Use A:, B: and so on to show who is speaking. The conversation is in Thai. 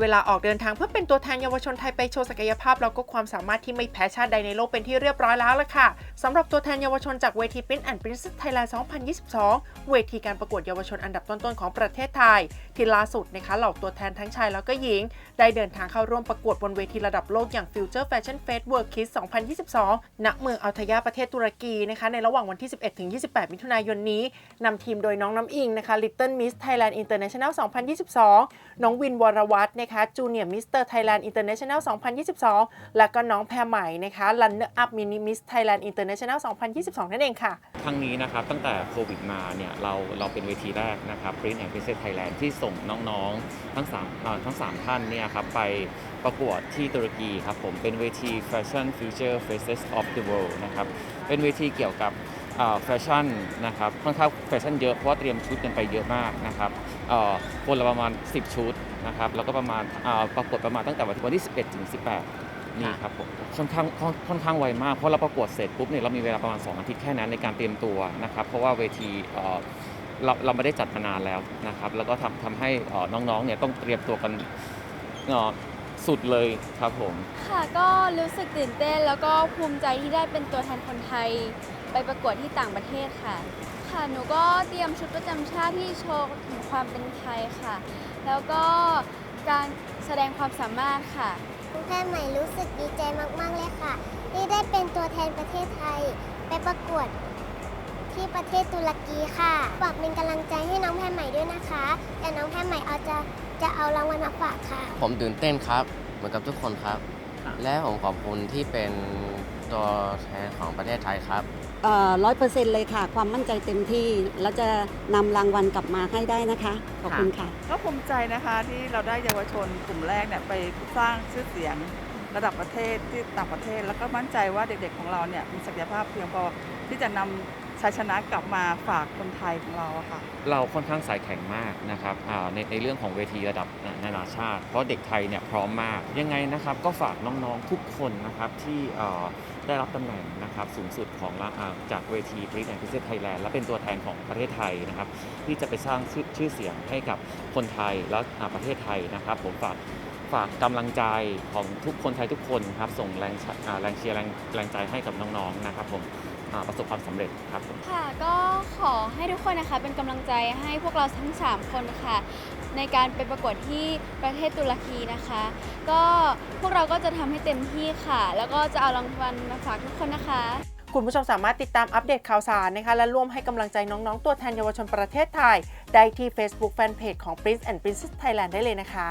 A: เวลาออกเดินทางเพื่อเป็นตัวแทนเยาวชนไทยไปโชว์ศักยภาพแล้วก็ความสามารถที่ไม่แพ้ชาติใดในโลกเป็นที่เรียบร้อยแล้วล่ะค่ะสำหรับตัวแทนเยาวชนจากเวที Prince and Princess Thailand 2022 เวทีการประกวดเยาวชนอันดับต้นๆของประเทศไทย ที่ล่าสุดนะคะเหล่าตัวแทนทั้งชายแล้วก็หญิง ได้เดินทางเข้าร่วมประกวดบนเวทีระดับโลกอย่าง Future Fashion Fest World Kids 2022 ณ เมืองอัลทยาประเทศตุรกีนะคะในระหว่างวันที่ 11ถึง28 มิถุนายนนี้นำทีมโดยน้องน้ำอิงนะคะ Little Miss Thailand International 2022 น้องวินวรวัฒน์นะคะ Junior Mr. Thailand International 2022 แล้วก็น้องแพรใหม่นะคะ Runner Up Mini Miss Thailand International 2022 นั่นเองค่ะ
B: ครั้งนี้นะครับตั้งแต่โควิดมาเนี่ยเราเราเป็นเวทีแรกนะครับ Print and Princess Thailand ที่ส่งน้องๆ ทั้ง3าทั้ง 3 ท่านเนี่ยครับไปประกวดที่ตุรกีครับผมเป็นเวที Fashion Future Faces of the World นะครับเป็นเวทีเกี่ยวกับแฟชั่นนะครับค่อนข้างแฟชั่นเยอะเพราะว่าเตรียมชุดกันไปเยอะมากนะครับอ่อคนละประมาณ 10 ชุด นะครับแล้วก็ประมาณอ่าประกวดประมาณตั้งแต่วันที่ 11 ถึง 18 นี่ครับผมค่อนข้างค่อนข้างไวมากเพราะเราประกวดเสร็จปุ๊บเนี่ยเรามีเวลาประมาณ 2 อาทิตย์แค่นั้นในการเตรียมตัวนะครับเพราะว่าเวทีเราเราไม่ได้จัดมานานแล้วนะครับแล้วก็ทำทำให้น้องๆเนี่ยต้องเตรียมตัวกันเสุดเลยครับผม
C: ค่ะก็รู้สึกตื่นเต้นแล้วก็ภูมิใจที่ได้เป็นตัวแทนคนไทย ไปประกวดที่ต่างประเทศค่ะ ค่ะหนูก็เตรียมชุดประจำชาติที่โชว์ถึงความเป็นไทยค่ะ แล้วก็การแสดงความสามารถค่ะ
D: คุณแพรใหม่รู้สึกดีใจมาก ๆ เลยค่ะ ที่ได้เป็นตัวแทนประเทศไทย ไปประกวดที่ประเทศตุรกีค่ะฝากเป็นกำลังใจให้น้องแพรใหม่ด้วยนะคะ แต่น้องแพรใหม่เอาจะ จะเอารางวัลมาฝากค่ะ
E: ผมตื่นเต้นครับ เหมือนกับทุกคนครับ และผมขอบคุณที่เป็นตัวแทนของประเทศไทยครับ
F: ร้อยเปอร์เซ็นต์เลยค่ะ ความมั่นใจเต็มที่ แล้วจะนำรางวัลกลับมาให้ได้นะคะ ขอบคุณค่ะ
G: ก็ภูมิใจนะคะที่เราได้เยาวชนกลุ่มแรกเนี่ยไปสร้างชื่อเสียงระดับประเทศที่ต่างประเทศ แล้วก็มั่นใจว่าเด็กๆของเราเนี่ยมีศักยภาพเพียงพอที่จะนำ ชัยชนะกลับมาฝากคนไทยของเราค่ะ
B: เราค่อนข้างสายแข็งมากนะครับในในเรื่องของเวทีระดับนานาชาติ เพราะเด็กไทยเนี่ยพร้อมมากยังไงนะครับก็ฝากน้องๆทุกคนนะครับที่ได้รับตำแหน่งนะครับสูงสุดของจากเวที Print and Princess Thailand และเป็นตัวแทนของประเทศไทยนะครับที่จะไปสร้างชื่อชื่อเสียงให้กับคนไทยและประเทศไทยนะครับผมฝากฝากกำลังใจของทุกคนไทยทุกคนครับส่งแรงแรงเชียร์แรงแรงใจให้กับน้องๆนะครับผม ประสบความสำเร็จครับผม
C: ค่ะก็ขอให้ทุกคนนะคะเป็นกำลังใจให้พวกเราทั้ง 3 คนค่ะ ในการไปประกวดที่ประเทศตุรกีนะคะ ก็พวกเราก็จะทำให้เต็มที่ค่ะ แล้วก็จะเอารางวัลมาฝากทุกคนนะคะ
A: คุณผู้ชมสามารถติดตามอัปเดตข่าวสารนะคะ และร่วมให้กำลังใจน้อง ๆ ตัวแทนเยาวชนประเทศไทย ได้ที่ Facebook Fanpage ของ Prince and Princess Thailand ได้เลยนะคะ